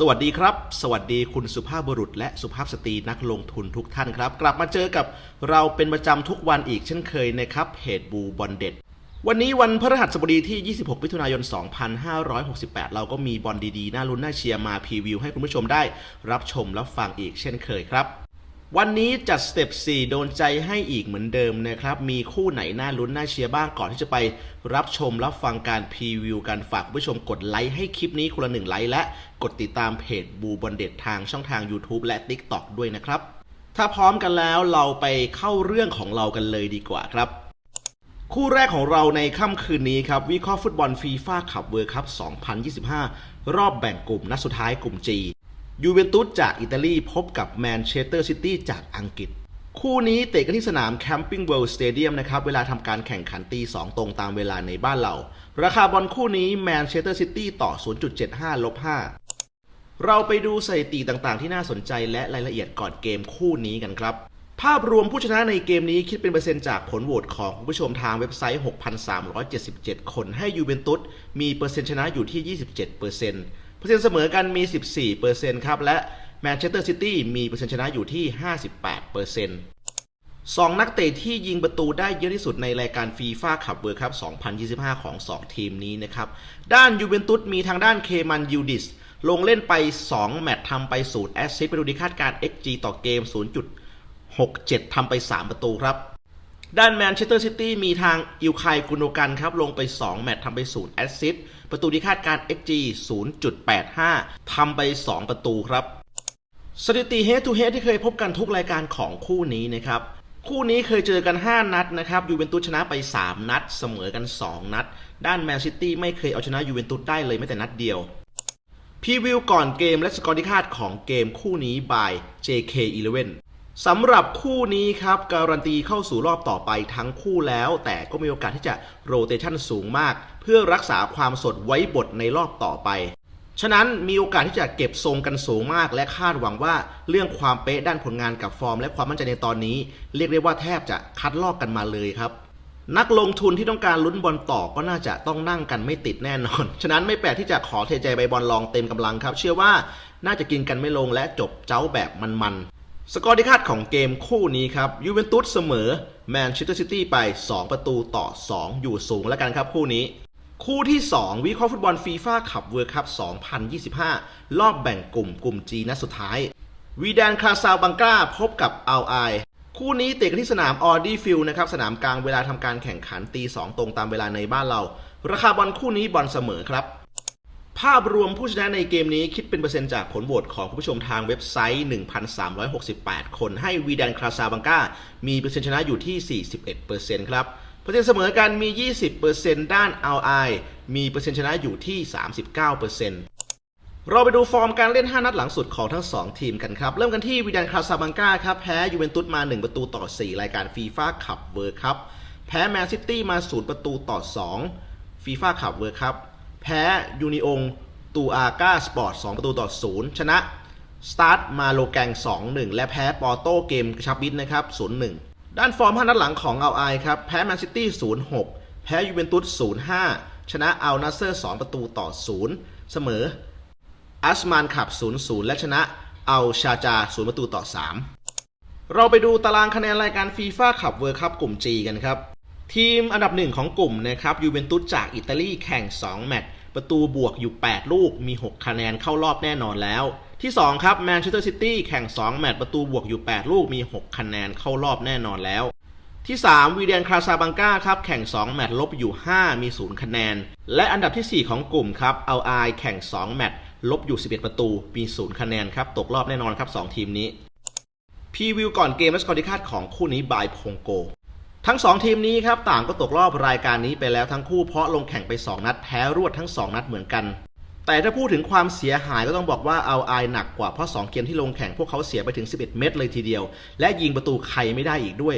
สวัสดีครับ สวัสดีคุณสุภาพบุรุษ และสุภาพสตรีนักลงทุนทุกท่านครับ กลับมาเจอกับเราเป็นประจำทุกวันอีกเช่นเคยนะครับเพจบูบอลเด็ดวันนี้วันพฤหัสบดีที่ 26 มิถุนายน 2568 เราก็มีบอลดีๆ น่าลุ้นน่าเชียร์มาพรีวิวให้คุณผู้ชมได้รับชมรับฟังอีกเช่นเคยครับ วันนี้จัดสเต็ป4 โดนใจให้อีกเหมือนเดิมนะครับ มีคู่ไหนน่าลุ้นน่าเชียร์บ้างก่อนที่จะไปรับชมรับฟังการพรีวิวกันฝากผู้ชมกดไลค์ให้คลิปนี้คนละหนึ่งไลค์และกดติดตามเพจบูบอลเด็ดทางช่องทาง YouTube และ TikTok ด้วยนะครับ ถ้าพร้อมกันแล้วเราไปเข้าเรื่องของเรากันเลยดีกว่าครับ คู่แรกของเราในค่ำคืนนี้ครับวิเคราะห์ฟุตบอลฟีฟ่าคัพเวิร์คัพ2025 รอบแบ่งกลุ่มนัดสุดท้ายกลุ่ม G ยูเวนตุสจากอิตาลีพบกับแมนเชสเตอร์ซิตี้จากอังกฤษ คู่นี้เตะกันที่สนามแคมปิ้งเวิลด์สเตเดียมนะครับ เวลาทำการแข่งขันตี 2 ตรงตามเวลาในบ้านเรา ราคาบอลคู่นี้แมนเชสเตอร์ซิตี้ต่อ 0.75ลบ5เราไปดูสถิติต่างๆ ที่น่าสนใจและรายละเอียดก่อนเกมคู่นี้กันครับ ภาพรวมผู้ชนะในเกมนี้คิดเป็นเปอร์เซ็นต์จากผลโหวตของผู้ชมทางเว็บไซต์ 6,377 คนให้ยูเวนตุสมีเปอร์เซ็นต์ชนะอยู่ที่ 27%เปอร์เซ็นต์ เปอร์เซ็นต์เสมอกันมี 14%ครับ และแมนเชสเตอร์ซิตี้มีเปอร์เซ็นต์ชนะอยู่ที่ 58%สองนักเตะที่ยิงประตูได้เยอะที่สุดในรายการฟีฟ่าคัพเวิร์คัพ2025 ของ 2 ทีมนี้นะครับ ด้านยูเวนตุสมีทางด้านเคมันยูดิส ลงเล่นไป 2 แมตช์ทำไป0แอสซิสต์ไปดูดีคาดการณ์ XG ต่อเกม 0.67ทำไป 3 ประตูครับ ด้านแมนเชสเตอร์ซิตี้มีทางอิลคายกุนโดกันครับ ลงไป 2 แมตช์ทำไป 0 แอสซิสต์ประตูที่คาดการณ์ XG 0.85 ทำไป 2 ประตูครับ สถิติ head to head ที่เคยพบกันทุกรายการของคู่นี้นะครับ คู่นี้เคยเจอกัน 5 นัดนะครับยูเวนตุสชนะไป 3 นัด เสมอกัน 2 นัด ด้านแมนซิตี้ไม่เคยเอาชนะยูเวนตุสได้เลยแม้แต่นัดเดียวพรีวิวก่อนเกมและสกอร์ที่คาดของเกมคู่นี้ by JK11 สำหรับคู่นี้ครับการันตีเข้าสู่รอบต่อไปทั้งคู่แล้ว แต่ก็มีโอกาสที่จะโรเตชันสูงมาก เพื่อรักษาความสดไว้บทในรอบต่อไป ฉะนั้นมีโอกาสที่จะเก็บทรงกันสูงมาก และคาดหวังว่าเรื่องความเป๊ะด้านผลงานกับฟอร์ม และความมั่นใจในตอนนี้ เรียกได้ว่าแทบจะคัดลอกกันมาเลยครับนักลงทุนที่ต้องการลุ้นบอลต่อก็น่าจะต้องนั่งกันไม่ติดแน่นอน ฉะนั้นไม่แปลกที่จะขอเทใจใบบอลลองเต็มกำลังครับ เชื่อว่าน่าจะกินกันไม่ลงและจบเจ้าแบบมันๆ สกอร์ที่คาดของเกมคู่นี้ครับยูเวนตุสเสมอแมนเชสเตอร์ซิตี้ไป 2 ประตูต่อ 2 อยู่สูงแล้วกันครับคู่นี้ คู่ที่ 2 วิเคราะห์ฟุตบอลฟีฟ่าคัพเวิร์คัพ2025 รอบแบ่งกลุ่มกลุ่ม G นัดสุดท้าย วีแดนคาซาวบังกาพบกับอัลไอคู่นี้เตะกันที่สนามออดี้ฟิลนะครับ สนามกลางเวลาทำการแข่งขันตี 2 ตรงตามเวลาในบ้านเรา ราคาบอลคู่นี้บอลเสมอครับ ภาพรวมผู้ชนะในเกมนี้คิดเป็นเปอร์เซ็นต์จากผลโหวตของผู้ชมทางเว็บไซต์ 1,368 คนให้วีแดนคาซาบังกามีเปอร์เซ็นต์ชนะอยู่ที่ 41%ครับ เปอร์เซ็นต์เสมอกันมี 20%ด้านเอาไอมีเปอร์เซ็นต์ชนะอยู่ที่ 39%เราไปดูฟอร์มการเล่น 5 นัดหลังสุดของทั้ง 2 ทีมกันครับ เริ่มกันที่วีแดนคาซาบังกาครับ แพ้ยูเวนตุสมา 1 ประตูต่อ 4 รายการฟีฟ่าคัพเวิร์คัพแพ้แมนซิตี้มา 0 ประตูต่อ 2ฟีฟ่าคัพเวิร์คัพ แพ้ยูนิองตูอาก้าสปอร์ต2ประตูต่อ0ชนะสตาร์ทมาโลแกง 2-1 และแพ้ปอร์โตเกมกระชับบิดนะครับ 0-1 ด้านฟอร์ม5นัดหลังของเอาไอครับ แพ้แมนซิตี้ 0-6 แพ้ยูเวนตุส 0-5 ชนะอัลนาเซอร์ 2 ประตูต่อ 0 เสมออัสมานขับ 0-0 และชนะอัลชาจา 0 ประตูต่อ 3 เราไปดูตารางคะแนนรายการฟีฟ่าคัพเวิร์คัพกลุ่ม G กันครับ ทีมอันดับหนึ่งของกลุ่มนะครับยูเวนตุสจากอิตาลีแข่ง 2 แมตช์ประตูบวกอยู่ 8 ลูกมี 6 คะแนนเข้ารอบแน่นอนแล้ว ที่ 2 ครับแมนเชสเตอร์ซิตี้แข่ง 2 แมตช์ประตูบวกอยู่ 8 ลูกมี 6 คะแนนเข้ารอบแน่นอนแล้ว ที่ 3 วีเดียนคาซาบังกาครับแข่ง 2 แมตช์ลบอยู่ 5 มี 0 คะแนน และอันดับทีสี่4 ของกลุ่มครับเอาไอแข่ง 2 แมตช์ลบอยู่ 11 ประตูมี 0 คะแนนครับตกรอบแน่นอนครับ 2 ทีมนี้พรีวิวก่อนเกมและสกอร์ที่คาดของคู่นี้บายพงโก ทั้ง 2 ทีมนี้ครับต่างก็ตกรอบรายการนี้ไปแล้วทั้งคู่เพราะลงแข่งไป 2 นัดแพ้รวดทั้ง 2 นัดเหมือนกัน แต่ถ้าพูดถึงความเสียหายก็ต้องบอกว่าเอาไอหนักกว่าเพราะ 2 เกมที่ลงแข่งพวกเขาเสียไปถึง 11 เม็ดเลยทีเดียว และยิงประตูใครไม่ได้อีกด้วย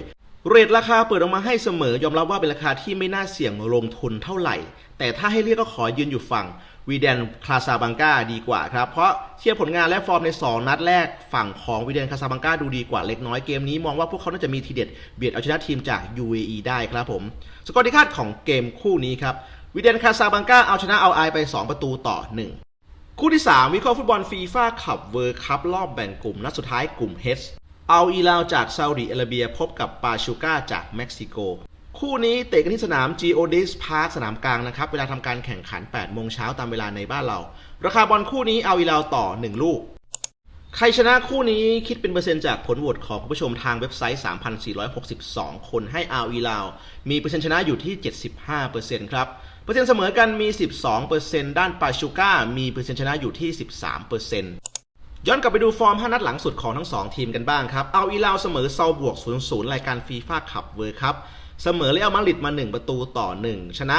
เรทราคาเปิดออกมาให้เสมอยอมรับว่าเป็นราคาที่ไม่น่าเสี่ยงลงทุนเท่าไหร่ แต่ถ้าให้เรียกก็ขอยืนอยู่ฝั่ง วีเดนคาซาบังกาดีกว่าครับ เพราะเทียบผลงานและฟอร์มใน 2 นัดแรกฝั่งของวีเดนคาซาบังกาดูดีกว่าเล็กน้อยเกมนี้มองว่าพวกเขาน่าจะมีทีเด็ดเบียดเอาชนะทีมจาก UAE ได้ครับผม สกอร์ที่คาดของเกมคู่นี้ครับวีเดนคาซาบังกาเอาชนะเอาไอไป 2 ประตูต่อ 1 คู่ที่ 3 วิเคราะห์ฟุตบอลฟีฟ่าคัพเวิร์คัพรอบแบ่งกลุ่มนัดสุดท้ายกลุ่ม H เอาอีลาวจากซาอุดิอาระเบียพบกับปาชูก้าจากเม็กซิโก คู่นี้เตะกันที่สนาม Geodis Park สนามกลางนะครับ เวลาทำการแข่งขัน 8 โมงเช้าตามเวลาในบ้านเรา ราคาบอลคู่นี้เอาอีลาวต่อ 1 ลูก ใครชนะคู่นี้คิดเป็นเปอร์เซ็นต์จากผลโหวตของผู้ชมทางเว็บไซต์ 3,462 คนให้อาวีลาวมีเปอร์เซ็นต์ชนะอยู่ที่ 75%ครับ เปอร์เซ็นต์เสมอกันมี 12%ด้านปาชูก้ามีเปอร์เซ็นต์ชนะอยู่ที่ 13%ย้อนกลับไปดูฟอร์ม 5 นัดหลังสุดของทั้ง 2 ทีมกันบ้างครับ เอาอีลาวเสมอเซาบวก 0-0 รายการฟีฟ่าคัพเวิร์คัพ เสมอเรอัลมาดริดมา 1 ประตูต่อ 1 ชนะ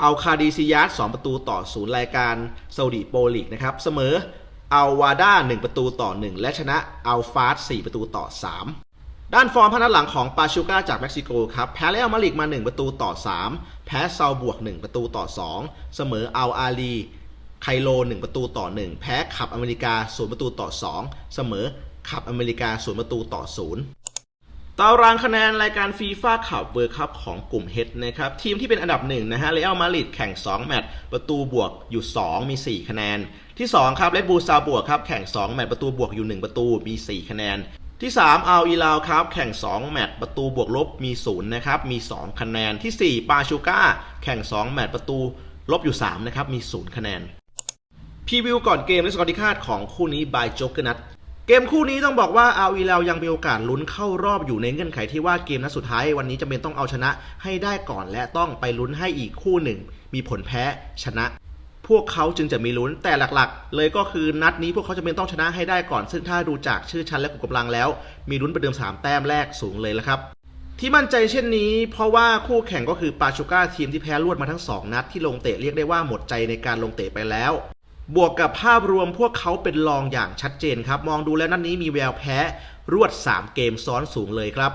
เอาคาดีซิยาส2ประตูต่อ 0 รายการซาอุดิโปรลีกนะครับ เสมอเอาวาด้า1 ประตูต่อ 1 และชนะเอาฟาส4ประตูต่อ 3 ด้านฟอร์มพนัดหลังของปาชูก้าจากเม็กซิโกครับ แพ้เรอัลมาดริดมา 1 ประตูต่อ 3 แพ้เซาบวก 1 ประตูต่อ 2 เสมอเอาอาลีไคโล 1 ประตูต่อ 1 แพ้ขับอเมริกา 0 ประตูต่อ 2 เสมอขับอเมริกา 0 ประตูต่อ 0 ตารางคะแนนรายการฟีฟ่าคัพเวิร์คัพของกลุ่มเฮดนะครับทีมที่เป็นอันดับหนึ่งนะฮะเรอัลมาดริดแข่ง 2 แมตช์ประตูบวกอยู่ 2 มี 4 คะแนน ที่ 2 ครับเลดบูซาบวกครับแข่ง 2 แมตช์ประตูบวกอยู่ 1 ประตูมี 4 คะแนน ที่ 3อัลอีลาวครับแข่ง 2 แมตช์ประตูบวกลบมี0นะครับมี 2 คะแนน ที่ 4 ปาชูก้าแข่ง 2 แมตช์ประตูลบอยู่3นะครับมี 0 คะแนนพรีวิวก่อนเกมและสกอร์ที่คาดของคู่นี้บายโจ๊กเกอร์นัท เกมคู่นี้ต้องบอกว่าอาวีเรายังมีโอกาสลุ้นเข้ารอบอยู่ในเงื่อนไขที่ว่าเกมนัดสุดท้ายวันนี้จำเป็นต้องเอาชนะให้ได้ก่อนและต้องไปลุ้นให้อีกคู่หนึ่ง มีผลแพ้ชนะ พวกเขาจึงจะมีลุ้นแต่หลักๆ เลยก็คือนัดนี้พวกเขาจำเป็นต้องชนะให้ได้ก่อน ซึ่งถ้าดูจากชื่อชั้นและกลุ่มกำลังแล้ว มีลุ้นประเดิม 3 แต้มแรกสูงเลยละครับที่มั่นใจเช่นนี้ เพราะว่าคู่แข่งก็คือปาชูก้าทีมที่แพ้รวดมาทั้ง 2 นัดที่ลงเตะเรียกได้ว่าหมดใจในการลงเตะไปแล้ว บวกกับภาพรวมพวกเขาเป็นรองอย่างชัดเจนครับ มองดูแล้วนัดนนี้มีแววแพ้รวด 3 เกมซ้อนสูงเลยครับ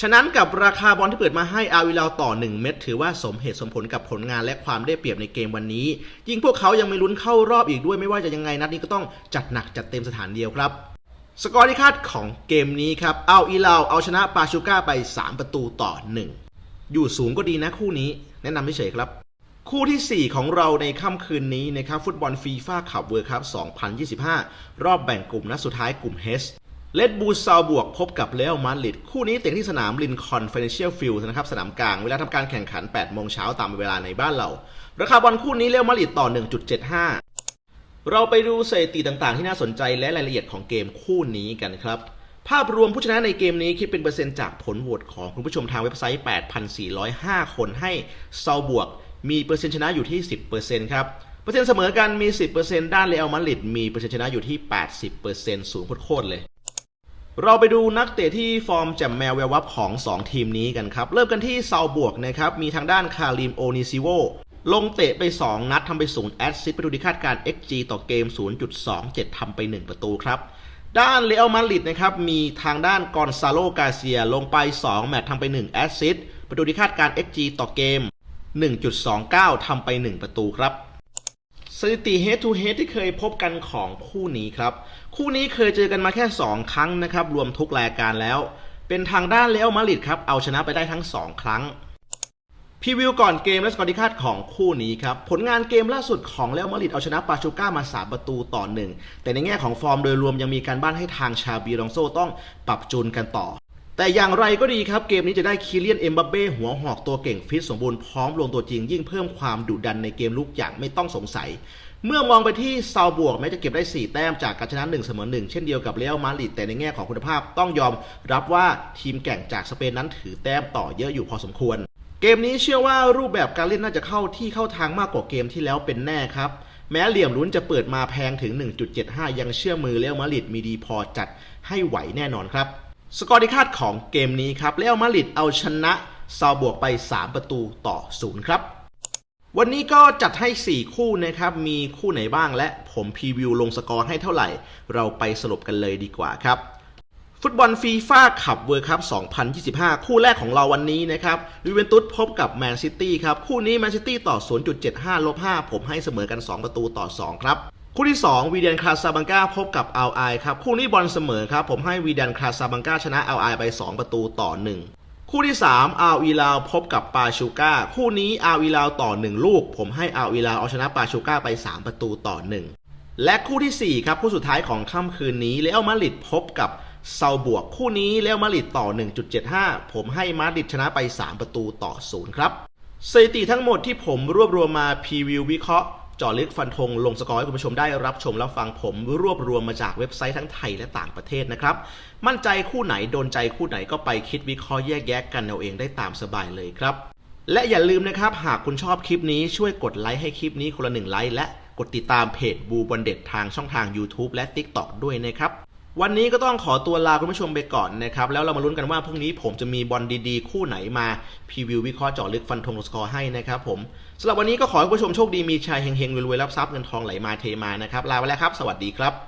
ฉะนั้นกับราคาบอลที่เปิดมาให้อาวิลาวต่อ 1 เม็ดถือว่าสมเหตุสมผลกับผลงานและความได้เปรียบในเกมวันนี้ ยิ่งพวกเขายังไม่ลุ้นเข้ารอบอีกด้วยไม่ว่าจะยังไงนัดนี้ก็ต้องจัดหนักจัดเต็มสถานเดียวครับสกอร์ที่คาดของเกมนี้ครับเอาอีลาวเอาชนะปาชูก้าไป 3 ประตูต่อ 1 อยู่สูงก็ดีนะคู่นี้ แนะนำเฉยครับ คู่ทีสี่ 4 ของเราในค่ำคืนนี้นะครับฟุตบอลฟีฟ่าคัพเวิร์คัพ2025 รอบแบ่งกลุ่มนัดสุดท้ายกลุ่มเฮสเลดบูซาวบวกพบกับเรอัลมาดริดคู่นี้เตะที่สนามลินคอนเฟเนเชียลฟิลด์นะครับสนามกลางเวลาทำการแข่งขัน 8 โมงเช้าตามเวลาในบ้านเรา ราคาบอลคู่นี้เรอัลมาดริดต่อ 1.75 เราไปดูสถิติต่างๆ ที่น่าสนใจและรายละเอียดของเกมคู่นี้กันครับภาพรวมผู้ชนะในเกมนี้คิดเป็นเปอร์เซ็นต์จากผลโหวตของคุณผู้ชมทางเว็บไซต์ 8,405 คนให้ซาบวก มีเปอร์เซ็นต์ชนะอยู่ที่ 10%ครับเปอร์เซ็นต์เสมอกันมี 10%ด้านเรอัลมาดริดมีเปอร์เซ็นต์ชนะอยู่ที่ 80%สูงโคตรเลย เราไปดูนักเตะที่ฟอร์มแจ่มแมวแวววับของ 2 ทีมนี้กันครับ เริ่มกันที่เซาบวกนะครับ มีทางด้านคาริมโอนิซิโวลงเตะไป 2 นัดทำไป0แอสซิสต์ไปดูที่คาดการ XG ต่อเกม 0.27ทำไป 1 ประตูครับด้านเรอัลมาดริดนะครับมีทางด้านกอนซาโลกาเซียลงไป 2 แมตช์ทำไป 1 แอสซิสต์ไปดูที่คาดการ XG ต่อเกม 1.29 ทำไป 1 ประตูครับสถิติ head to head ที่เคยพบกันของคู่นี้ครับ คู่นี้เคยเจอกันมาแค่ 2 ครั้งนะครับ รวมทุกรายการแล้ว เป็นทางด้านเรอัลมาริดครับ เอาชนะไปได้ทั้ง 2 ครั้งพีวิวก่อนเกมและสกอร์ที่คาดของคู่นี้ครับ ผลงานเกมล่าสุดของเรอัลมาริดเอาชนะปาชูก้ามา 3 ประตูต่อ 1 แต่ในแง่ของฟอร์มโดยรวมยังมีการบ้านให้ทางชาบีรองโซต้องปรับจูนกันต่อ แต่อย่างไรก็ดีครับเกมนี้จะได้คิเลียนเอ็มบัปเบ้หัวหอกตัวเก่งฟิตสมบูรณ์พร้อมลงตัวจริง ยิ่งเพิ่มความดุดันในเกมลุกอย่างไม่ต้องสงสัย เมื่อมองไปที่ซาวบวกแม้จะเก็บได้ 4 แต้มจากการชนะ1เสมอ1เช่นเดียวกับเรอัลมาดริดแต่ในแง่ของคุณภาพต้องยอมรับว่าทีมแก่งจากสเปนนั้นถือแต้มต่อเยอะอยู่พอสมควร เกมนี้เชื่อว่ารูปแบบการเล่นน่าจะเข้าที่เข้าทางมากกว่าเกมที่แล้วเป็นแน่ครับแม้เหลี่ยมลุ้นจะเปิดมาแพงถึง 1.75 ยังเชื่อมือเรอัลมาดริดมีดีพอจัดให้ไหวแน่นอนครับ สกอร์ที่คาดของเกมนี้ครับเรอัลมาดริดเอาชนะซาบวกไป 3 ประตูต่อ 0 ครับ วันนี้ก็จัดให้ 4 คู่นะครับ มีคู่ไหนบ้างและผมพรีวิวลงสกอร์ให้เท่าไหร่ เราไปสรุปกันเลยดีกว่าครับ ฟุตบอลฟีฟ่าคัพเวิร์คัพ2025 คู่แรกของเราวันนี้นะครับยูเวนตุสพบกับแมนซิตี้ครับ คู่นี้แมนซิตี้ต่อ 0.75ลบ5ผมให้เสมอกัน 2 ประตูต่อ 2 ครับ คู่ที่ 2 วีเดนคาซาบังกาพบกับอัลไอครับคู่นี้บอลเสมอครับผมให้วีเดนคาซาบังกาชนะอัลไอไป 2 ประตูต่อ 1 คู่ที่ 3อาอีลาวพบกับปาชูก้าคู่นี้อาอีลาวต่อ 1 ลูก ผมให้อาอีลาวเอาชนะปาชูก้าไป 3 ประตูต่อ 1 และคู่ทีสี่ 4 ครับคู่สุดท้ายของค่ำคืนนี้เลอมาริดพบกับเซาบวกคู่นี้เลอมาริดต่อ 1.75 ผมให้มาริดชนะไป 3 ประตูต่อ 0 ครับสถิติทั้งหมดที่ผมรวบรวมมาพรีวิววิเคราะห์ จาะลึกฟันธงลงสกอร์ให้คุณผู้ชมได้รับชมและฟังผมรวบรวมมาจากเว็บไซต์ทั้งไทยและต่างประเทศนะครับ มั่นใจคู่ไหนโดนใจคู่ไหนก็ไปคิดวิเคราะห์แยกแยะกันเอาเองได้ตามสบายเลยครับ และอย่าลืมนะครับ หากคุณชอบคลิปนี้ช่วยกดไลค์ให้คลิปนี้คนละหนึ่งไลค์และกดติดตามเพจบูบอลเด็ดทางช่องทาง YouTube และ TikTok ด้วยนะครับ วันนี้ก็ต้องขอตัวลาคุณผู้ชมไปก่อนนะครับ แล้วเรามาลุ้นกันว่าพรุ่งนี้ผมจะมีบอลดีๆ คู่ไหนมาพรีวิววิเคราะห์เจาะลึกฟันธงสกอร์ให้นะครับผมสำหรับวันนี้ก็ขอให้คุณผู้ชมโชคดีมีชัยเฮงๆรวยๆรับทรัพย์เงินทองไหลมาเทมานะครับลาไปแล้วครับ สวัสดีครับ